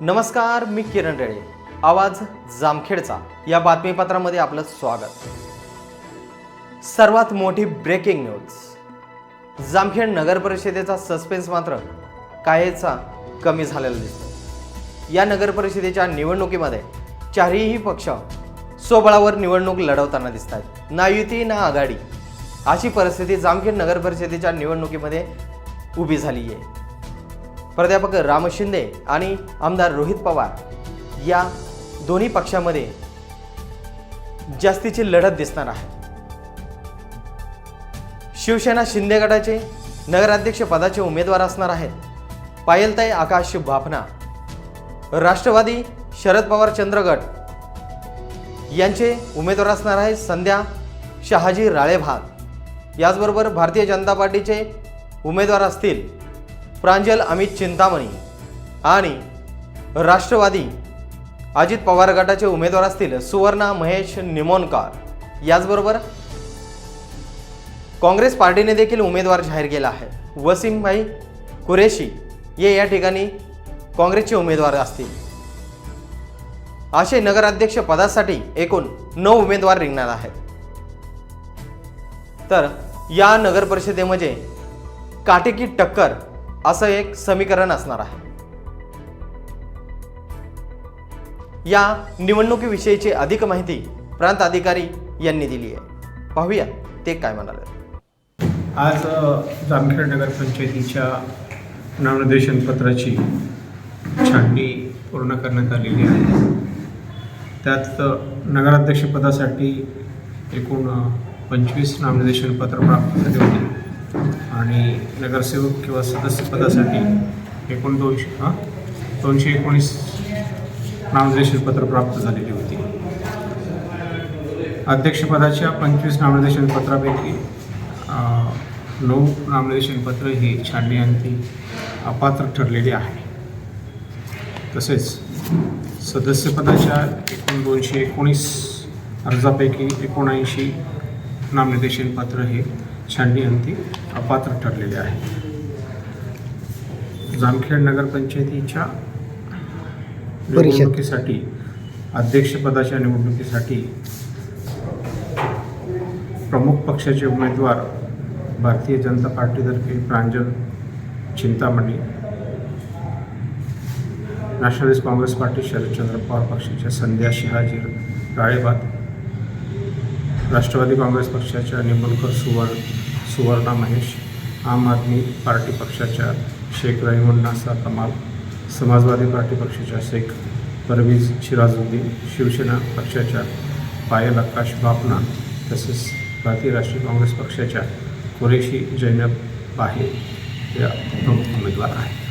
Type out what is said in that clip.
नमस्कार मी किरण रेळे आवाज जामखेडचा. या बातमीपत्रामध्ये आपलं स्वागत. सर्वात मोठी ब्रेकिंग न्यूज जामखेड नगर परिषदेचा सस्पेन्स मात्र काहीचा कमी झालेला दिसतो. या नगर परिषदेच्या निवडणुकीमध्ये चारही पक्ष स्वबळावर निवडणूक लढवताना दिसत आहेत ना युती ना आघाडी. अशी परिस्थिती जामखेड नगर परिषदेच्या निवडणुकीमध्ये उभी झाली आहे प्राध्यापक राम शिंदे आणि आमदार रोहित पवार या दोन्ही पक्षामध्ये जास्तीची लढत दिसणार आहे. शिवसेना शिंदे गटाचे नगराध्यक्ष पदाचे उमेदवार असणार आहेत. पायलताई आकाश भापना राष्ट्रवादी शरद पवार चंद्रगड यांचे उमेदवार असणार आहेत संध्या शहाजी राळेभाग याचबरोबर भारतीय जनता पार्टीचे उमेदवार असतील प्रांजल अमित चिंतामणी आणि राष्ट्रवादी अजित पवार गटाचे उमेदवार असतील सुवर्णा महेश निमोनकार. याचबरोबर काँग्रेस पार्टीने देखील उमेदवार जाहीर केला आहे. वसीमभाई कुरेशी हे या ठिकाणी काँग्रेसचे उमेदवार असतील. असे नगराध्यक्ष पदासाठी एकूण नऊ उमेदवार रिंगणार आहेत. तर या नगर परिषदेमध्ये काटेकी टक्कर असं एक समीकरण असणार आहे. या निवडणुकीविषयीची अधिक माहिती प्रांत अधिकारी यांनी दिली आहे. पाहूया ते काय म्हणाले. आज जामखेड नगरपंचायतीच्या नामनिर्देशन पत्राची छाननी पूर्ण करण्यात आलेली आहे. त्यात नगराध्यक्षपदासाठी एकूण पंचवीस नामनिर्देशन पत्र प्राप्त झाले होते. आणि नगरसेवक किंवा सदस्यपदासाठी एकूण दोनशे हां? दोनशे एकोणीस नामनिर्देशन पत्र प्राप्त झालेली होती. अध्यक्षपदाच्या पंचवीस नामनिर्देशन पत्रापैकी नऊ नामनिर्देशन पत्र ही छाननी अंती अपात्र ठरलेली आहे. तसेच सदस्यपदाच्या एकूण दोनशे एकोणीस अर्जापैकी एकोणऐंशी नामनिर्देशन पत्र हे छाननी अंती अपात्र ठरलेले आहे. जामखेड नगरपंचायतीच्या निवडणुकीसाठी अध्यक्षपदाच्या निवडणुकीसाठी प्रमुख पक्षाचे उमेदवार Bharatiya Janata पार्टीतर्फे Pranjal Chintamani nationalist Congress party Sharadchandra Pawar पक्षाच्या संध्या शहाजी राळेबाद राष्ट्रवादी काँग्रेस पक्षाच्या निबुलकर सुवर्ण सुवर्णा महेश आम आदमी पार्टी पक्षाच्या शेख रहिमुन्नासा कमाल समाजवादी पार्टी पक्षाच्या शेख परवीज शिराजुद्दीन शिवसेना पक्षाच्या पायल आकाश बापना तसेच भारतीय राष्ट्रीय काँग्रेस पक्षाच्या कुरेशी जैनब पाहे या प्रमुख उमेदवार आहेत.